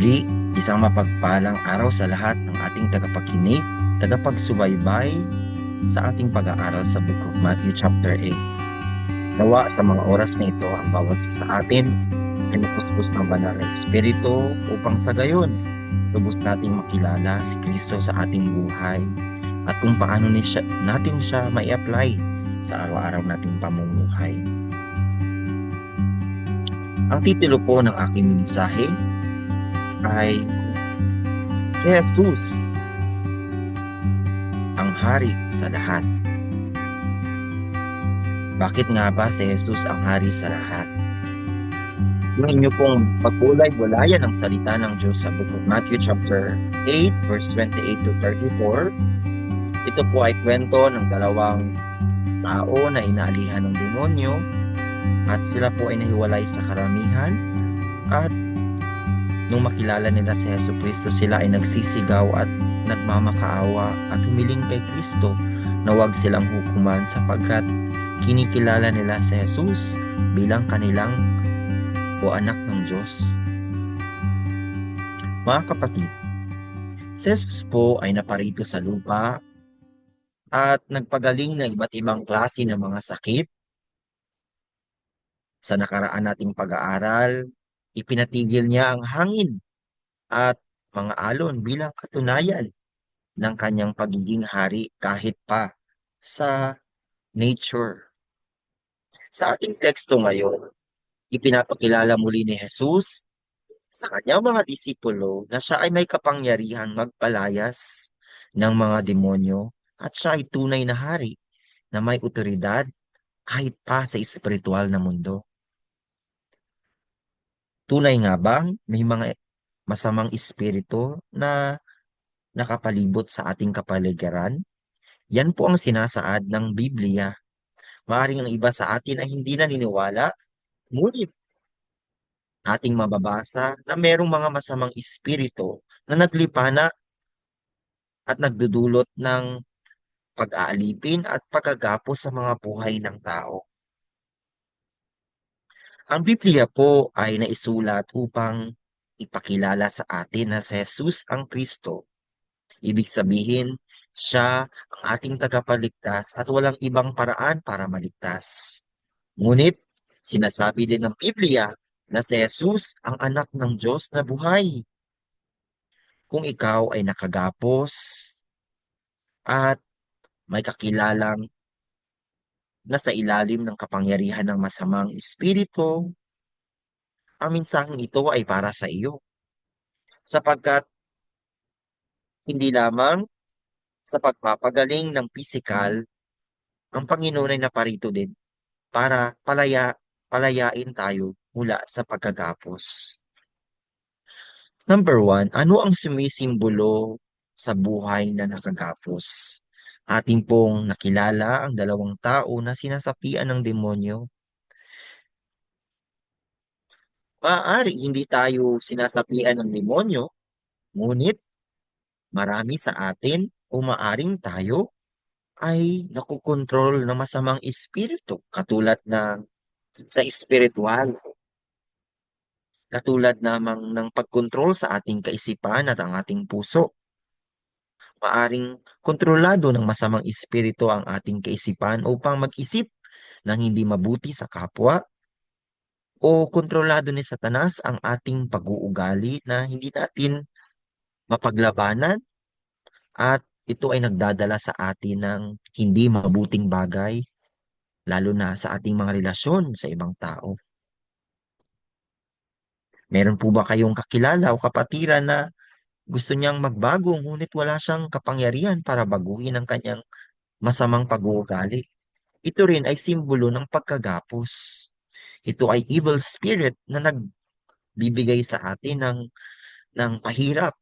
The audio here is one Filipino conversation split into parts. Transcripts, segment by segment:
Muli, isang mapagpalang araw sa lahat ng ating tagapakinig, tagapagsubaybay sa ating pag-aaral sa Book of Matthew chapter 8. Nawa sa mga oras na ito ang bawat sa atin ay napuspos ng banal na Espiritu upang sa gayon lubos nating makilala si Kristo sa ating buhay at kung paano ni siya, natin siya may apply sa araw-araw nating pamumuhay. Ang titulo po ng aking mensahe ay si Jesus ang hari sa lahat. Bakit nga ba si Jesus ang hari sa lahat? Yung inyo pong pagbulay-bulayan ng salita ng Diyos sa Book of Matthew chapter 8 verse 28 to 34. Ito po ay kwento ng dalawang tao na inaalihan ng demonyo at sila po ay nahiwalay sa karamihan at nung makilala nila si Yesu Kristo sila ay nagsisigaw at nagmamakaawa at humiling kay Kristo na huwag silang hukuman sapagkat kinikilala nila si Jesus bilang kanilang o anak ng Diyos. Mga kapatid, si Jesus po ay naparito sa lupa at nagpagaling ng iba't ibang klase ng mga sakit. Sa nakaraan nating pag-aaral, ipinatigil niya ang hangin at mga alon bilang katunayan ng kanyang pagiging hari kahit pa sa nature. Sa ating teksto ngayon, ipinapakilala muli ni Jesus sa kanyang mga disipulo na siya ay may kapangyarihan magpalayas ng mga demonyo at siya ay tunay na hari na may otoridad kahit pa sa espiritual na mundo. Tunay nga bang may mga masamang espiritu na nakapalibot sa ating kapaligiran? Yan po ang sinasaad ng Biblia. Maaring ang iba sa atin ay hindi naniniwala, ngunit ating mababasa na merong mga masamang espiritu na naglipana at nagdudulot ng pag-aalipin at pagkagapo sa mga buhay ng tao. Ang Biblia po ay naisulat upang ipakilala sa atin na si Jesus ang Kristo. Ibig sabihin, siya ang ating tagapagligtas at walang ibang paraan para maligtas. Ngunit, sinasabi din ng Biblia na si Jesus ang anak ng Diyos na buhay. Kung ikaw ay nakagapos at may kakilalang nasa ilalim ng kapangyarihan ng masamang espiritu, ang mensaheng ito ay para sa iyo. Sapagkat hindi lamang sa pagpapagaling ng pisikal, ang Panginoon ay naparito din para palaya, palayain tayo mula sa pagkagapos. Number one, ano ang sumisimbolo sa buhay na nakagapos? Ating pong nakilala ang dalawang tao na sinasapian ng demonyo. Maaari hindi tayo sinasapian ng demonyo, ngunit marami sa atin o maaring tayo ay nakukontrol ng masamang espiritu katulad ng sa espiritual. Katulad namang ng pagkontrol sa ating kaisipan at ang ating puso maaring kontrolado ng masamang espiritu ang ating kaisipan upang mag-isip ng hindi mabuti sa kapwa o kontrolado ni Satanas ang ating pag-uugali na hindi natin mapaglabanan at ito ay nagdadala sa atin ng hindi mabuting bagay lalo na sa ating mga relasyon sa ibang tao. Meron po ba kayong kakilala o kapatiran na gusto niyang magbago ngunit wala siyang kapangyarihan para baguhin ang kanyang masamang pag-uugali. Ito rin ay simbolo ng pagkagapos. Ito ay evil spirit na nagbibigay sa atin ng, ng pahirap.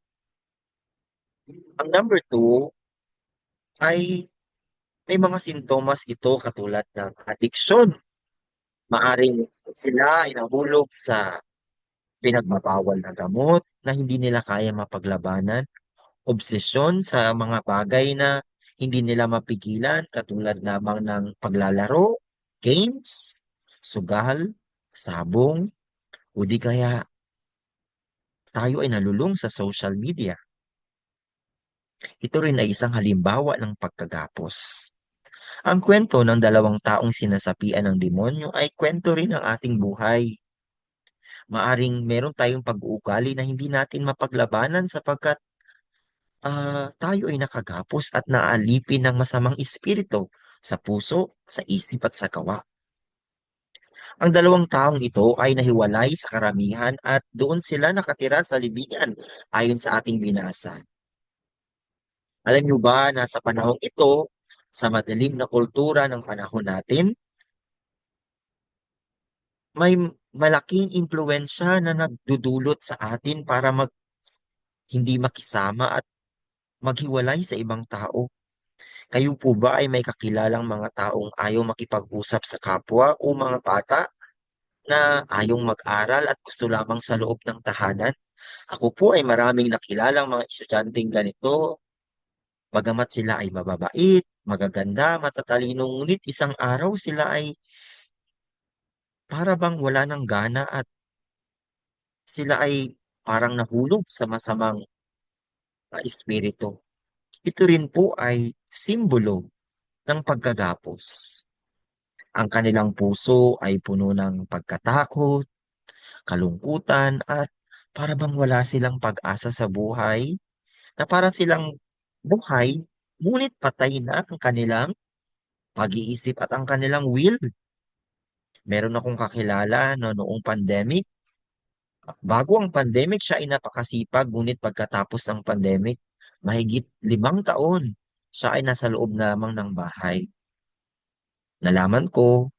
Ang number two ay may mga sintomas ito katulad ng addiction. Maaring sila ay nahulog sa pinagbabawal na gamot na hindi nila kaya mapaglabanan, obsesyon sa mga bagay na hindi nila mapigilan katulad lamang ng paglalaro, games, sugal, sabong, o di kaya tayo ay nalulung sa social media. Ito rin ay isang halimbawa ng pagkagapos. Ang kwento ng dalawang taong sinasapian ng demonyo ay kwento rin ng ating buhay. Maaring meron tayong pag-uugali na hindi natin mapaglabanan sapagkat ah, tayo ay nakagapos at naalipin ng masamang espiritu sa puso, sa isip at sa gawa. Ang dalawang taong ito ay nahiwalay sa karamihan at doon sila nakatira sa libingan ayon sa ating binasa. Alam niyo ba na sa panahong ito, sa madilim na kultura ng panahon natin, may malaking impluensya na nagdudulot sa atin para mag hindi makisama at maghiwalay sa ibang tao. Kayo po ba ay may kakilalang mga taong ayaw makipag-usap sa kapwa o mga bata na ayong mag-aral at gusto lamang sa loob ng tahanan? Ako po ay maraming nakilalang mga estudyanteng ganito, bagamat sila ay mababait, magaganda, matatalino, ngunit isang araw sila ay para bang wala ng gana at sila ay parang nahulog sa masamang ah, espiritu. Ito rin po ay simbolo ng pagkagapos. Ang kanilang puso ay puno ng pagkatakot, kalungkutan at para bang wala silang pag-asa sa buhay, na para silang buhay, ngunit patay na ang kanilang pag-iisip at ang kanilang will. Meron akong kakilala na noong pandemic, bago ang pandemic siya ay napakasipag, ngunit pagkatapos ng pandemic, mahigit limang taon, siya ay nasa loob lamang ng bahay. Nalaman ko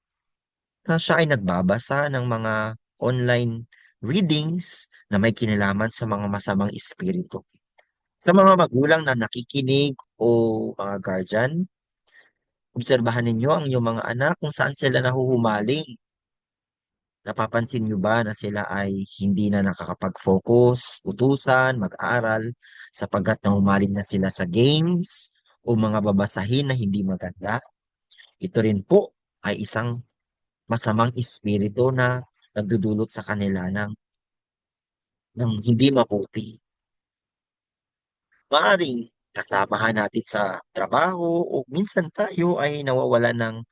na siya ay nagbabasa ng mga online readings na may kinalaman sa mga masamang espiritu. Sa mga magulang na nakikinig o mga guardian, obserbahan ninyo ang inyong mga anak kung saan sila nahuhumaling. Napapansin niyo ba na sila ay hindi na nakakapag-focus, utusan, mag-aral, sapagkat nahumaling na sila sa games o mga babasahin na hindi maganda? Ito rin po ay isang masamang espiritu na nagdudulot sa kanila ng, ng hindi mabuti. Maaring kasamahan natin sa trabaho o minsan tayo ay nawawala ng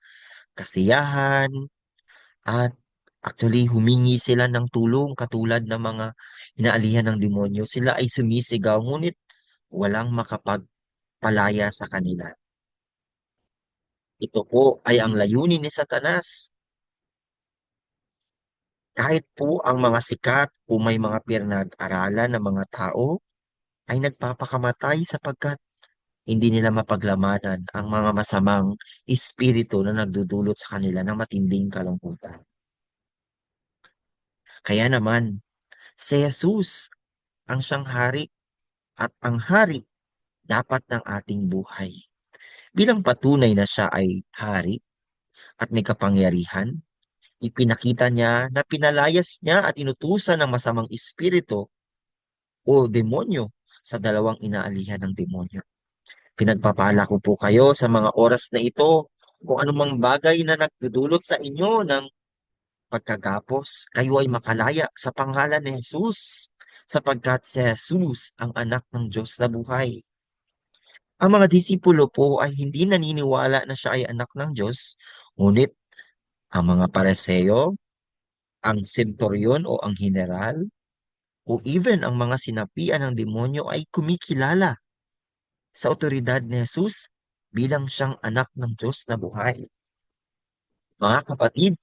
kasiyahan at actually humingi sila ng tulong katulad ng mga inaalihan ng demonyo. Sila ay sumisigaw ngunit walang makapagpalaya sa kanila. Ito po ay ang layunin ni Satanas. Kahit po ang mga sikat o may mga pinag-aralan ng mga tao ay nagpapakamatay sapagkat hindi nila mapaglamanan ang mga masamang espiritu na nagdudulot sa kanila ng matinding kalungkutan. Kaya naman, si Jesus ang siyang hari at ang hari dapat ng ating buhay. Bilang patunay na siya ay hari at may kapangyarihan, ipinakita niya na pinalayas niya at inutusan ng masamang espiritu o demonyo sa dalawang inaalihan ng demonyo. Pinagpapala ko po kayo sa mga oras na ito kung anumang bagay na nagdudulot sa inyo ng pagkagapos, kayo ay makalaya sa pangalan ni Jesus sapagkat si Jesus ang anak ng Diyos na buhay. Ang mga disipulo po ay hindi naniniwala na siya ay anak ng Diyos, ngunit ang mga pareseyo, ang senturyon o ang general, o even ang mga sinapian ng demonyo ay kumikilala sa otoridad ni Jesus bilang siyang anak ng Diyos na buhay. Mga kapatid,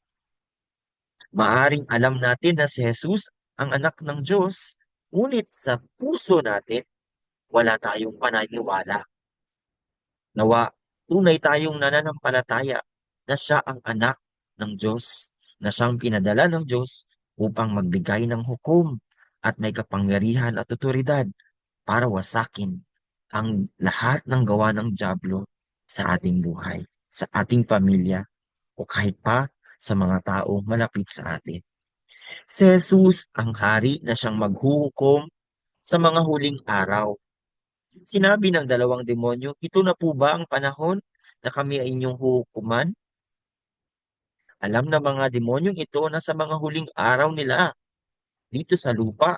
maaring alam natin na si Jesus ang anak ng Diyos, ngunit sa puso natin, wala tayong pananiwala. Nawa, tunay tayong nananampalataya na siya ang anak ng Diyos, na siyang pinadala ng Diyos upang magbigay ng hukom at may kapangyarihan at otoridad para wasakin ang lahat ng gawa ng Diablo sa ating buhay, sa ating pamilya, o kahit pa sa mga tao malapit sa atin. Si Jesus ang hari na siyang maghuhukom sa mga huling araw. Sinabi ng dalawang demonyo, ito na po ba ang panahon na kami ay inyong huhukuman? Alam na mga demonyong ito na sa mga huling araw nila dito sa lupa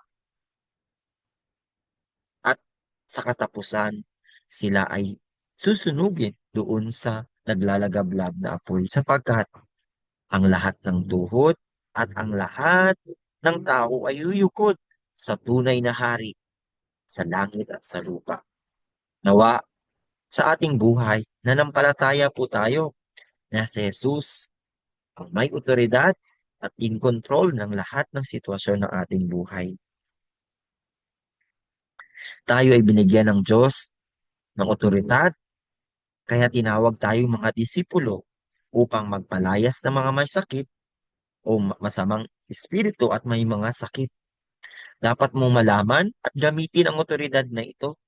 Sa katapusan, sila ay susunugin doon sa naglalagablab na apoy sapagkat ang lahat ng tuhod at ang lahat ng tao ay yuyukod sa tunay na hari sa langit at sa lupa. Nawa sa ating buhay, nanampalataya po tayo na si Jesus ang may otoridad at in control ng lahat ng sitwasyon ng ating buhay. Tayo ay binigyan ng Diyos ng otoridad, kaya tinawag tayong mga disipulo upang magpalayas ng mga may sakit o masamang espiritu at may mga sakit. Dapat mong malaman at gamitin ang otoridad na ito.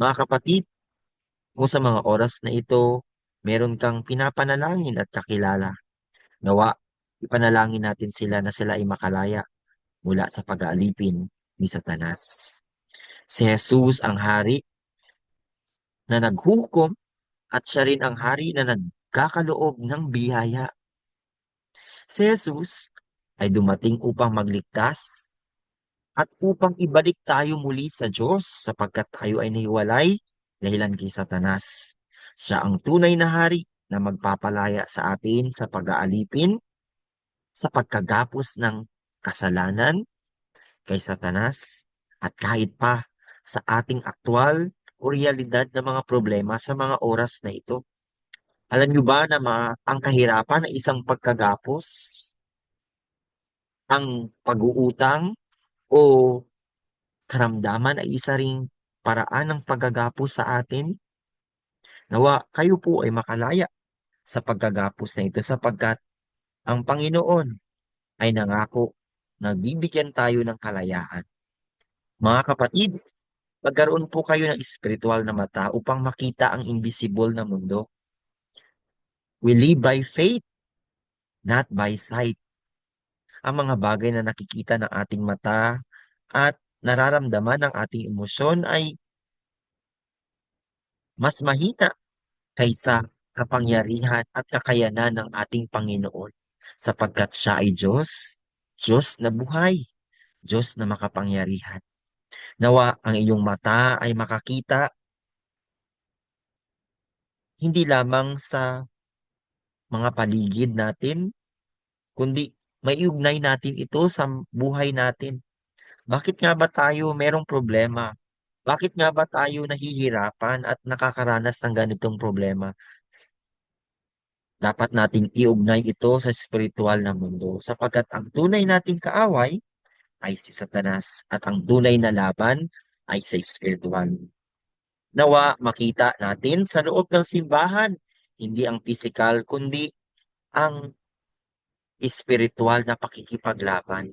Mga kapatid, kung sa mga oras na ito, meron kang pinapanalangin at kakilala, nawa, ipanalangin natin sila na sila ay makalaya mula sa pag-aalipin ni Satanas. Si Jesus ang hari na naghukom at siya rin ang hari na nagkakaloob ng biyaya. Si Jesus ay dumating upang magligtas at upang ibalik tayo muli sa Diyos sapagkat tayo ay nahiwalay dahilan kay Satanas. Siya ang tunay na hari na magpapalaya sa atin sa pag-aalipin, sa pagkagapos ng kasalanan kay Satanas, at kahit pa sa ating aktwal o realidad ng mga problema sa mga oras na ito. Alam niyo ba na ma ang kahirapan ng isang pagkagapos, ang pag-uutang o karamdaman ay isa ring paraan ng paggagapos sa atin? Nawa kayo po ay makalaya sa pagkagapos na ito sapagkat ang Panginoon ay nangako na bibigyan tayo ng kalayaan. Mga kapatid, magkaroon po kayo ng espiritual na mata upang makita ang invisible na mundo. We live by faith, not by sight. Ang mga bagay na nakikita ng ating mata at nararamdaman ng ating emosyon ay mas mahina kaysa kapangyarihan at kakayanan ng ating Panginoon sapagkat siya ay Diyos, Diyos na buhay, Diyos na makapangyarihan. Nawa ang iyong mata ay makakita hindi lamang sa mga paligid natin, kundi maiugnay natin ito sa buhay natin. Bakit nga ba tayo merong problema? Bakit nga ba tayo nahihirapan at nakakaranas ng ganitong problema? Dapat nating iugnay ito sa spiritual na mundo sapagkat ang tunay nating kaaway ay si Satanas at ang tunay na laban ay sa spiritual. Nawa makita natin sa loob ng simbahan, hindi ang physical kundi ang espiritual na pakikipaglaban.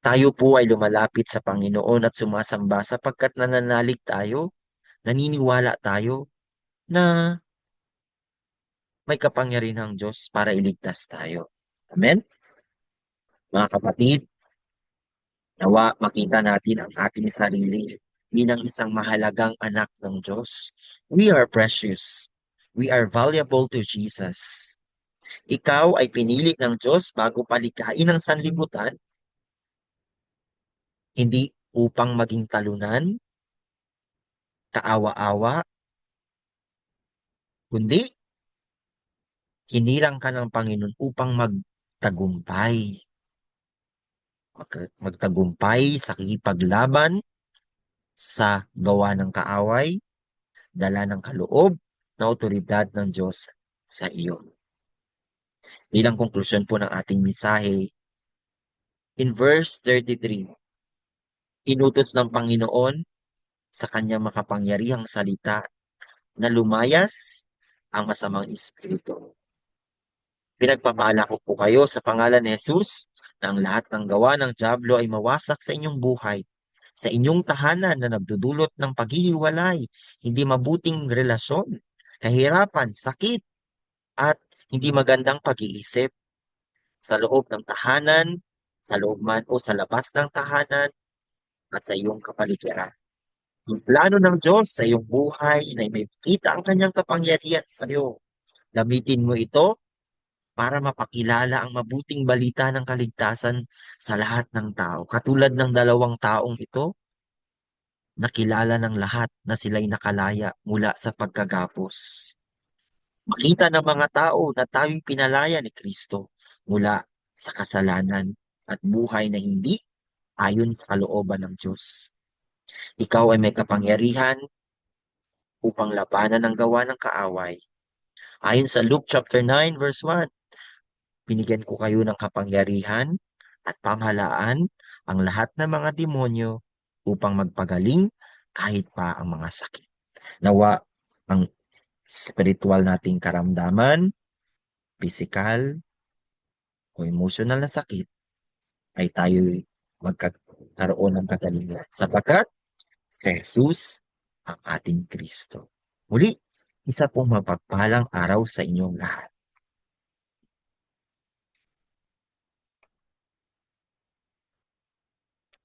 Tayo po ay lumalapit sa Panginoon at sumasamba sapagkat nananalig tayo, naniniwala tayo na may kapangyarihang Diyos para iligtas tayo. Amen? Mga kapatid, nawa makita natin ang ating sarili bilang isang mahalagang anak ng Diyos. We are precious. We are valuable to Jesus. Ikaw ay pinili ng Diyos bago palikain ng sanlibutan, hindi upang maging talunan, kaawa-awa, kundi hinirang ka ng Panginoon upang magtagumpay. Magtagumpay sa kikipaglaban sa gawa ng kaaway, dala ng kaloob na otoridad ng Diyos sa iyo. Bilang konklusyon po ng ating misahe, in verse 33, inutos ng Panginoon sa kanyang makapangyarihang salita na lumayas ang masamang espiritu. Pinagpapala ko po kayo sa pangalan ni Jesus na ang lahat ng gawa ng Diablo ay mawasak sa inyong buhay, sa inyong tahanan na nagdudulot ng paghihiwalay, hindi mabuting relasyon, kahirapan, sakit, at hindi magandang pag-iisip. Sa loob ng tahanan, sa loob man o sa labas ng tahanan, at sa iyong kapaligiran. Yung plano ng Diyos sa iyong buhay na may kita ang kanyang kapangyarihan sa iyo. Gamitin mo ito para mapakilala ang mabuting balita ng kaligtasan sa lahat ng tao. Katulad ng dalawang taong ito, nakilala ng lahat na sila'y nakalaya mula sa pagkagapos. Makita ng mga tao na tayo'y pinalaya ni Kristo mula sa kasalanan at buhay na hindi ayon sa kalooban ng Diyos. Ikaw ay may kapangyarihan upang labanan ang gawa ng kaaway. Ayon sa Luke chapter 9 verse 1, binigyan ko kayo ng kapangyarihan at pamahalaan ang lahat ng mga demonyo upang magpagaling kahit pa ang mga sakit. Nawa ang spiritual nating karamdaman, physical o emotional na sakit ay tayo magkakaroon ng kagalingan sapagkat si Jesus ang ating Kristo. Muli, isa pong mapagpalang araw sa inyong lahat.